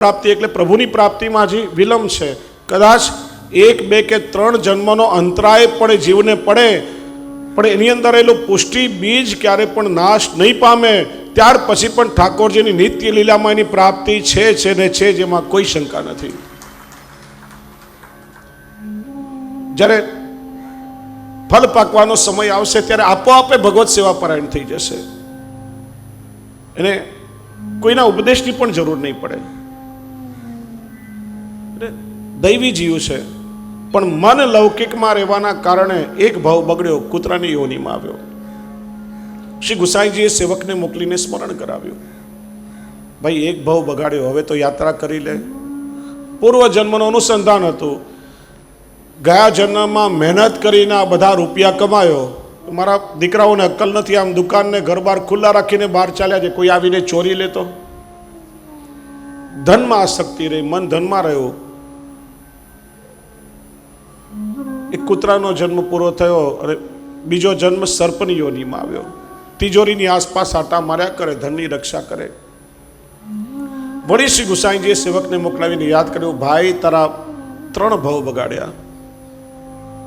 પ્રાપ્તિ એટલે પ્રભુની પ્રાપ્તિમાં હજી વિલંબ છે. કદાચ એક, બે કે ત્રણ જન્મનો અંતરાય પણ જીવને પડે, પણ એની અંદર રહેલું પુષ્ટિ, બીજ ક્યારે પણ નાશ નહીં પામે, ત્યાર પછી પણ ઠાકોરજીની નિત્ય લીલામાં એની પ્રાપ્તિ છે છે ને છે જેમાં કોઈ શંકા નથી. જ્યારે ફળ પાકવાનો સમય આવશે, ત્યારે આપોઆપે ભગવત સેવા પરાયણ થઈ જશે. એને કોઈના ઉપદેશની પણ જરૂર નહીં પડે. દૈવી જીવ છે. પણ મન લૌકિકમાં રહેવાના કારણે એક ભાવ બગડ્યો, કૂતરાની યોનીમાં આવ્યો. શ્રી ગુસાઈજીએ સેવકને મોકલીને સ્મરણ કરાવ્યું. ભાઈ, એક ભાવ બગાડ્યો, હવે તો યાત્રા કરી લે. પૂર્વ જન્મનું અનુસંધાન હતું. ગયા જન્મમાં મહેનત કરીને આ બધા રૂપિયા કમાયો. મારા દીકરાઓને અક્કલ નથી, આમ દુકાનને ઘર બહાર ખુલ્લા રાખીને બહાર ચાલ્યા છે કોઈ આવીને ચોરી લેતો? ધનમાં આસક્તિ રહી, મન ધનમાં રહ્યું. એક કૂતરાનો જન્મ પૂરો થયો અને બીજો જન્મ સર્પની યોનીમાં આવ્યો. તિજોરીની આસપાસ આટા માર્યા કરે, ધનની રક્ષા કરે. વળી શ્રી ગુસાઈજીએ સેવકને મોકલાવીને યાદ કર્યું, ભાઈ, તારા ત્રણ ભાવ બગાડ્યા.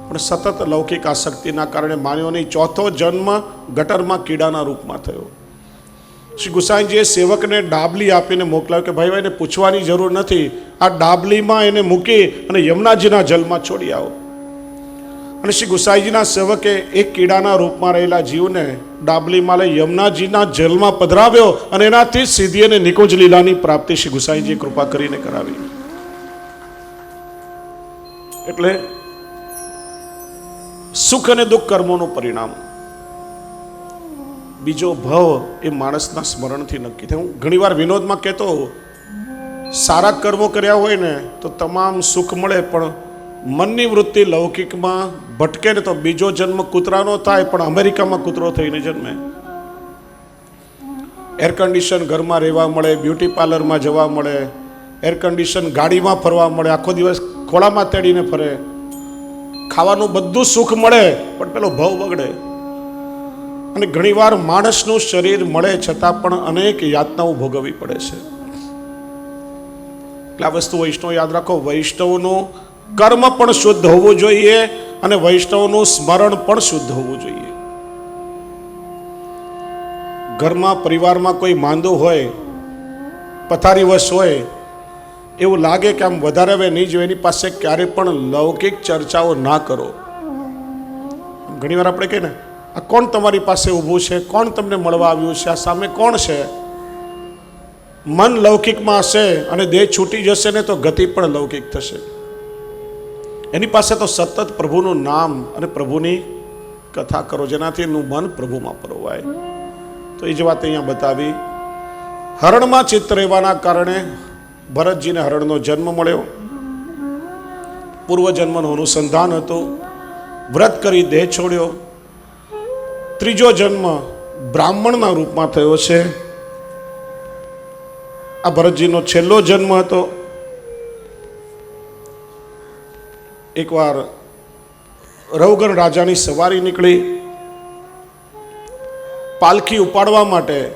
પણ સતત લૌકિક આસક્તિના કારણે માન્યો નહીં. ચોથો જન્મ ગટરમાં કીડાના રૂપમાં થયો. શ્રી ગુસાઈજીએ સેવકને ડાબલી આપીને મોકલાવ્યો કે, ભાઈ ભાઈને પૂછવાની જરૂર નથી. આ ડાબલીમાં એને મૂકી અને યમુનાજીના જલમાં છોડી આવો. અને શ્રી ગુસાઈજીના સેવકે એક કીડાના રૂપમાં રહેલા જીવને ડાબલીમાલે યમુનાજીના જલમાં પધરાવ્યો અને એનાથી સીધી અને નિકુંજ લીલાની પ્રાપ્તિ શ્રી ગુસાઈજીએ કૃપા કરીને કરાવી. એટલે સુખ અને દુઃખ કર્મોનું પરિણામ. બીજો ભવ એ માણસના સ્મરણથી નક્કી થાય. હું ઘણીવાર વિનોદમાં કહેતો સારા કર્મો કર્યા હોય ને તો તમામ સુખ મળે, પણ મનની વૃત્તિ લૌકિકમાં ભટકે ને તો બીજો જન્મ કૂતરાનો થાય, પણ અમેરિકામાં કૂતરો થઈને જન્મે. એર કન્ડિશન ઘરમાં રહેવા મળે બ્યુટી પાર્લરમાં જવા મળે એર કન્ડિશન ગાડીમાં ફરવા મળે, આખો દિવસ ખોળામાં તેડીને ફરે. ખાવાનું બધું સુખ મળે, પણ પેલો ભાવ બગડે. અને ઘણીવાર માણસનું શરીર મળે છતાં પણ અનેક યાતનાઓ ભોગવવી પડે છે. એટલે આ વસ્તુ વૈષ્ણવ યાદ રાખો, વૈષ્ણવનું કર્મ પણ શુદ્ધ હોવું જોઈએ અને વૈષ્ણવનું સ્મરણ પણ શુદ્ધ હોવું જોઈએ. ઘરમાં, પરિવારમાં કોઈ માંદો હોય પથારીવશ હોય, એવું લાગે કે આમ વધારે હવે નહીં જોઈએ, એની પાસે ક્યારે પણ લૌકિક ચર્ચાઓ ના કરો. ઘણીવાર આપણે કહીએ ને, આ કોણ તમારી પાસે ઊભું છે? કોણ તમને મળવા આવ્યું છે? આ સામે કોણ છે? મન લૌકિકમાં હશે અને દેહ છૂટી જશે ને તો ગતિ પણ લૌકિક થશે. એની પાસે તો સતત પ્રભુનું નામ અને પ્રભુની કથા કરો, જેનાથી એનું મન પ્રભુમાં પરોવાય તો એ જ વાત અહીંયા બતાવી. હરણમાં ચિત્ત રહેવાના કારણે ભરતજીને હરણનો જન્મ મળ્યો. પૂર્વજન્મનું અનુસંધાન હતું. વ્રત કરી દેહ છોડ્યો. ત્રીજો જન્મ બ્રાહ્મણના રૂપમાં થયો છે. આ ભરતજીનો છેલ્લો જન્મ હતો. એકવાર રવગણ રાજાની સવારી નીકળી. પાલખી ઉપાડવા માટે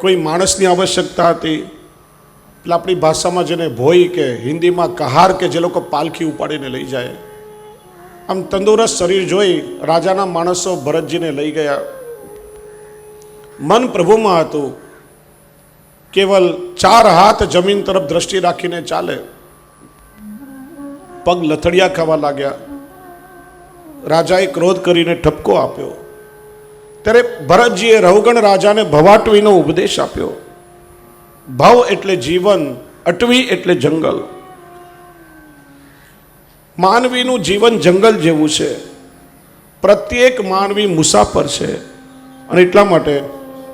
કોઈ માણસની આવશ્યકતા હતી. એટલે આપણી ભાષામાં જેને ભોઈ કે હિન્દીમાં કહાર કે જે લોકો પાલખી ઉપાડીને લઈ જાય. આમ તંદુરસ્ત શરીર જોઈ રાજાના માણસો ભરતજીને લઈ ગયા. મન પ્રભુમાં હતું. કેવલ ચાર હાથ જમીન તરફ દ્રષ્ટિ રાખીને ચાલે. પગ લથડિયા ખાવા લાગ્યા. રાજાએ ક્રોધ કરીને ઠપકો આપ્યો. ત્યારે ભરતજીએ રવગણ રાજાને ભવાટવીનો ઉપદેશ આપ્યો. ભવ એટલે જીવન, અટવી એટલે જંગલ. માનવીનું જીવન જંગલ જેવું છે. પ્રત્યેક માનવી મુસાફર છે. અને એટલા માટે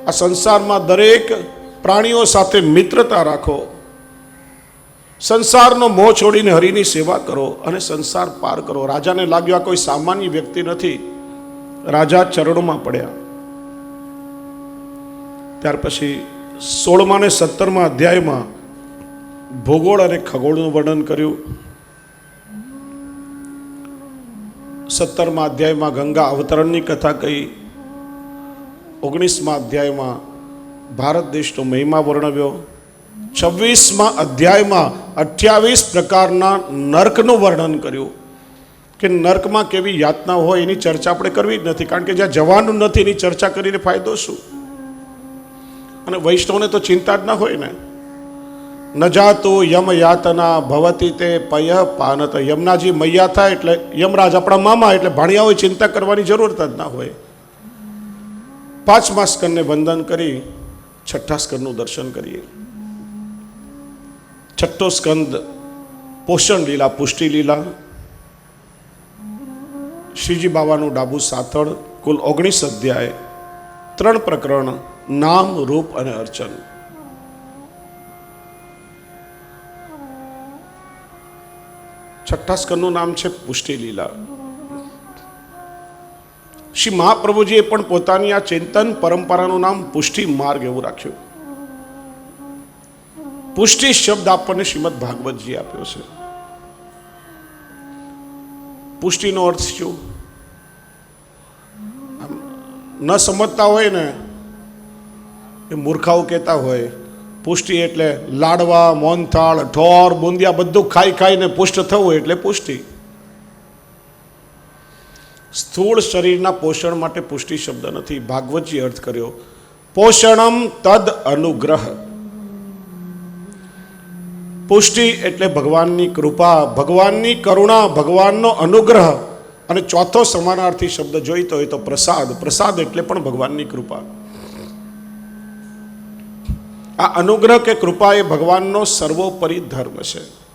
આ સંસારમાં દરેક પ્રાણીઓ સાથે મિત્રતા રાખો. સંસારનો મોહ છોડીને હરિની સેવા કરો અને સંસાર પાર કરો. રાજાને લાગ્યું આ કોઈ સામાન્ય વ્યક્તિ નથી. રાજા ચરણોમાં પડ્યા. ત્યાર પછી સોળમા ને સત્તરમાં અધ્યાયમાં ભૂગોળ અને ખગોળનું વર્ણન કર્યું. સત્તરમા અધ્યાયમાં ગંગા અવતરણની કથા કહી. ઓગણીસમા અધ્યાયમાં ભારત દેશનો મહિમા વર્ણવ્યો. છવ્વીસમાં અધ્યાયમાં અઠ્યાવીસ પ્રકારના નર્કનું વર્ણન કર્યું. કે નર્કમાં કેવી યાતના હોય એની ચર્ચા આપણે કરવી જ નથી. કારણ કે જ્યાં જવાનું નથી એની ચર્ચા કરીને ફાયદો શું? અને વૈષ્ણવને તો ચિંતા જ ના હોય ને. ન જાતો યમ યાતના ભવતી તે પય પાનત. યમનાજી મૈયા થાય એટલે યમરાજ આપણા મામા એટલે ભાણિયાઓએ ચિંતા કરવાની જરૂરત જ ના હોય. પાંચમા સ્કંદને વંદન કરી, છઠ્ઠા સ્કંદનું દર્શન કરીએ. છઠ્ઠો સ્કંદ પોષણ લીલા, પુષ્ટિ લીલા. શ્રીજી બાબાનું ડાબુ સાથળ, કુલ ઓગણીસ અધ્યાય, ત્રણ પ્રકરણ, નામ, રૂપ અને અર્ચન. છઠ્ઠા સ્કંદનું નામ છે પુષ્ટિ લીલા. શ્રી મહાપ્રભુજીએ પણ પોતાની આ ચિંતન પરંપરાનું નામ પુષ્ટિ માર્ગ એવું રાખ્યું. પુષ્ટિ શબ્દ આપણને શ્રીમદ ભાગવતજી આપ્યો છે. પુષ્ટિનો અર્થ શું? ન સમજતા હોય ને, એ મૂર્ખાઓ કહેતા હોય, પુષ્ટિ એટલે લાડવા મોનથાળ ઢોર, બુંદિયા બધું ખાઈ ખાઈને પુષ્ટ થવું એટલે પુષ્ટિ. સ્થૂળ શરીરના પોષણ માટે પુષ્ટિ શબ્દ નથી. ભાગવતજી અર્થ કર્યો, પોષણમ તદ અનુગ્રહ. પુષ્ટિ એટલે ભગવાનની કૃપા, ભગવાનની કરુણા, ભગવાનનો અનુગ્રહ. અને ચોથો સમાનાર્થી શબ્દ જોઈતો હોય તો પ્રસાદ પ્રસાદ એટલે પણ ભગવાનની કૃપા. આ અનુગ્રહ કે કૃપા એ ભગવાનનો સર્વોપરી ધર્મ છે.